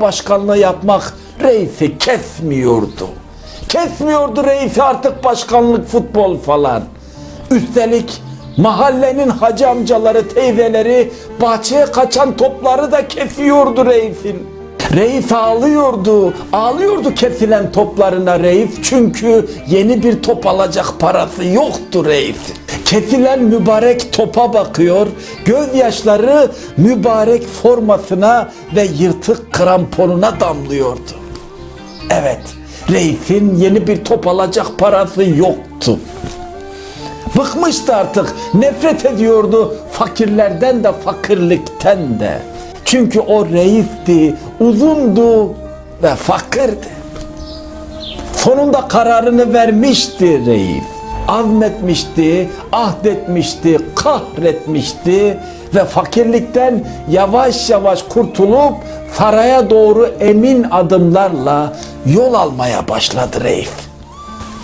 başkanlığı yapmak reisi kesmiyordu. Kesmiyordu reisi artık başkanlık futbol falan. Üstelik mahallenin hacı amcaları, teyzeleri bahçeye kaçan topları da kesiyordu reisin. Reis ağlıyordu, ağlıyordu kesilen toplarına reis çünkü yeni bir top alacak parası yoktu reisin. Kesilen mübarek topa bakıyor, gözyaşları mübarek formasına ve yırtık kramponuna damlıyordu. Evet, reisin yeni bir top alacak parası yoktu. Bıkmıştı artık. Nefret ediyordu fakirlerden de fakirlikten de. Çünkü o reisti, uzundu ve fakirdi. Sonunda kararını vermişti reis. Azmetmişti, ahdetmişti, kahretmişti ve fakirlikten yavaş yavaş kurtulup saraya doğru emin adımlarla yol almaya başladı reis.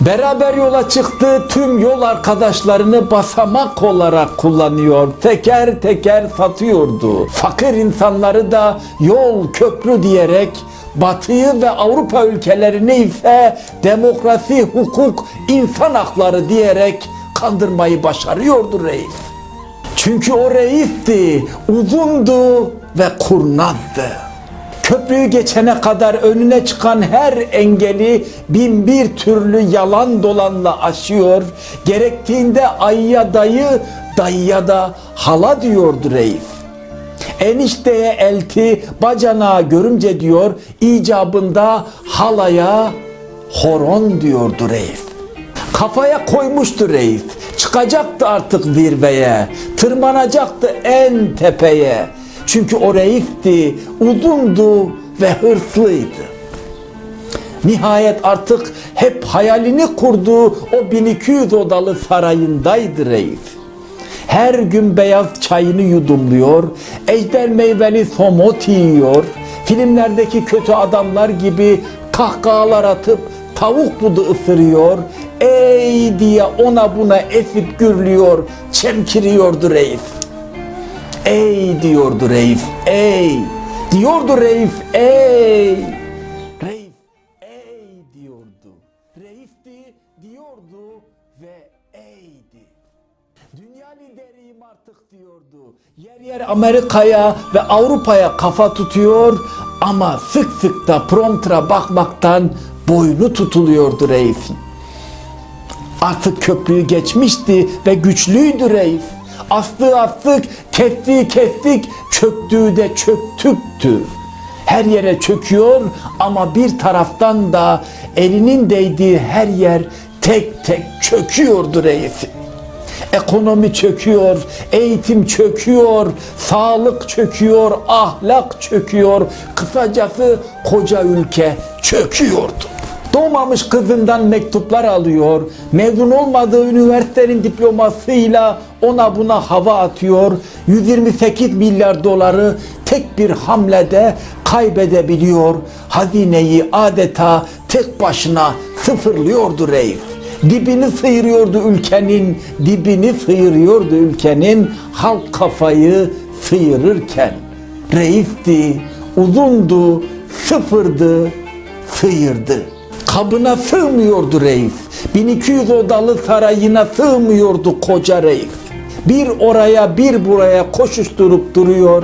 Beraber yola çıktı tüm yol arkadaşlarını basamak olarak kullanıyor. Teker teker satıyordu. Fakir insanları da yol köprü diyerek Batı'yı ve Avrupa ülkelerini ise demokrasi, hukuk, insan hakları diyerek kandırmayı başarıyordu reis. Çünkü o reisti, uzundu ve kurnazdı. Köprüyü geçene kadar önüne çıkan her engeli bin bir türlü yalan dolanla aşıyor. Gerektiğinde ayıya dayı, dayıya da hala diyordu reis. Enişteye elti, bacanağa görümce diyor, icabında halaya horon diyordu reis. Kafaya koymuştu reis. Çıkacaktı artık zirveye. Tırmanacaktı en tepeye. Çünkü o reisti, uzundu ve hırslıydı. Nihayet artık hep hayalini kurduğu o 1200 odalı sarayındaydı reis. Her gün beyaz çayını yudumluyor, ejder meyveli somot yiyor, filmlerdeki kötü adamlar gibi kahkahalar atıp tavuk budu ısırıyor, ey diye ona buna esip gürlüyor, çemkiriyordu reis. Ey diyordu reis, ey. Diyordu reis, ey. Reis, ey diyordu. Reisti diyordu ve eydi. Dünya lideriyim artık diyordu. Yer yer Amerika'ya ve Avrupa'ya kafa tutuyor ama sık sık da promptra bakmaktan boynu tutuluyordu reisin. Artık köprüyü geçmişti ve güçlüydü reis. Astığı astık, kestiği kestik, çöktüğü de çöktüktü. Her yere çöküyor ama bir taraftan da elinin değdiği her yer tek tek çöküyordu reisin. Ekonomi çöküyor, eğitim çöküyor, sağlık çöküyor, ahlak çöküyor. Kısacası koca ülke çöküyordu. Doğmamış kızından mektuplar alıyor. Mezun olmadığı üniversitenin diplomasıyla ona buna hava atıyor. 128 milyar doları tek bir hamlede kaybedebiliyor. Hazineyi adeta tek başına sıfırlıyordu reis. Dibini sıyırıyordu ülkenin, dibini sıyırıyordu ülkenin halk kafayı sıyırırken. Reisti, uzundu, sıfırdı, sıyırdı. Kabına sığmıyordu reis. 1200 odalı sarayına sığmıyordu koca reis. Bir oraya bir buraya koşuşturup duruyor.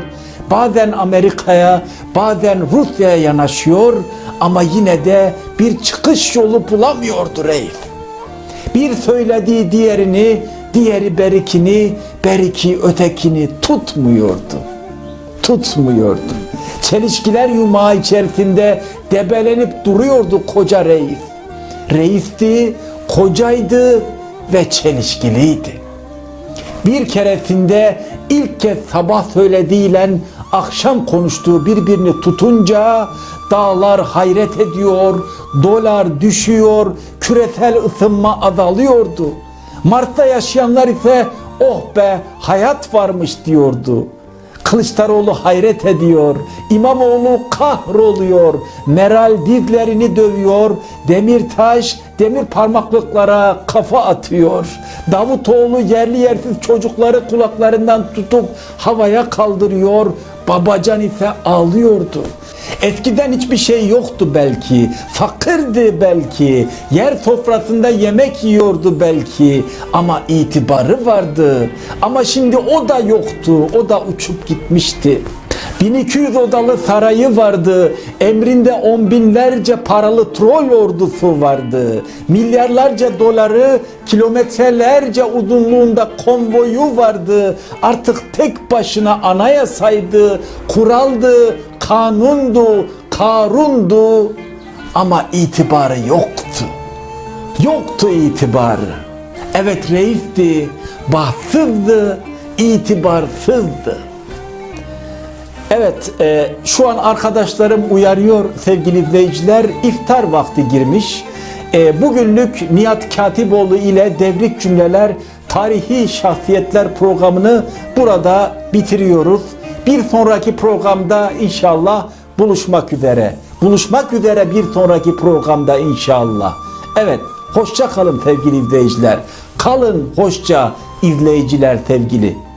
Bazen Amerika'ya, bazen Rusya'ya yanaşıyor ama yine de bir çıkış yolu bulamıyordu reis. Bir söylediği diğerini, diğeri berikini, beriki ötekini tutmuyordu. Tutmuyordu. Çelişkiler yumağı içerisinde debelenip duruyordu koca reis. Reisti, kocaydı ve çelişkiliydi. Bir keresinde ilk kez sabah söylediğiyle akşam konuştuğu birbirini tutunca dağlar hayret ediyor, dolar düşüyor, küresel ısınma azalıyordu. Mars'ta yaşayanlar ise oh be hayat varmış diyordu. Kılıçdaroğlu hayret ediyor. İmamoğlu kahroluyor. Meral dizlerini dövüyor. Demirtaş demir parmaklıklara kafa atıyor. Davutoğlu yerli yersiz çocukları kulaklarından tutup havaya kaldırıyor. Babacan ise ağlıyordu. Eskiden hiçbir şey yoktu belki. Fakirdi belki. Yer sofrasında yemek yiyordu belki. Ama itibarı vardı. Ama şimdi o da yoktu. O da uçup gitmişti. 1200 odalı sarayı vardı. Emrinde on binlerce paralı troll ordusu vardı. Milyarlarca doları kilometrelerce uzunluğunda konvoyu vardı. Artık tek başına anayasaydı, kuraldı, kanundu, karundu ama itibarı yoktu. Yoktu itibarı. Evet reisti, bahtsızdı, itibarsızdı. Evet, e, şu an arkadaşlarım uyarıyor sevgili izleyiciler. iftar vakti girmiş. E, bugünlük Nihat Katipoğlu ile Devrik Cümleler Tarihi Şahsiyetler programını burada bitiriyoruz. Bir sonraki programda inşallah buluşmak üzere. Buluşmak üzere bir sonraki programda inşallah. Evet, hoşça kalın sevgili izleyiciler. Kalın hoşça izleyiciler sevgili.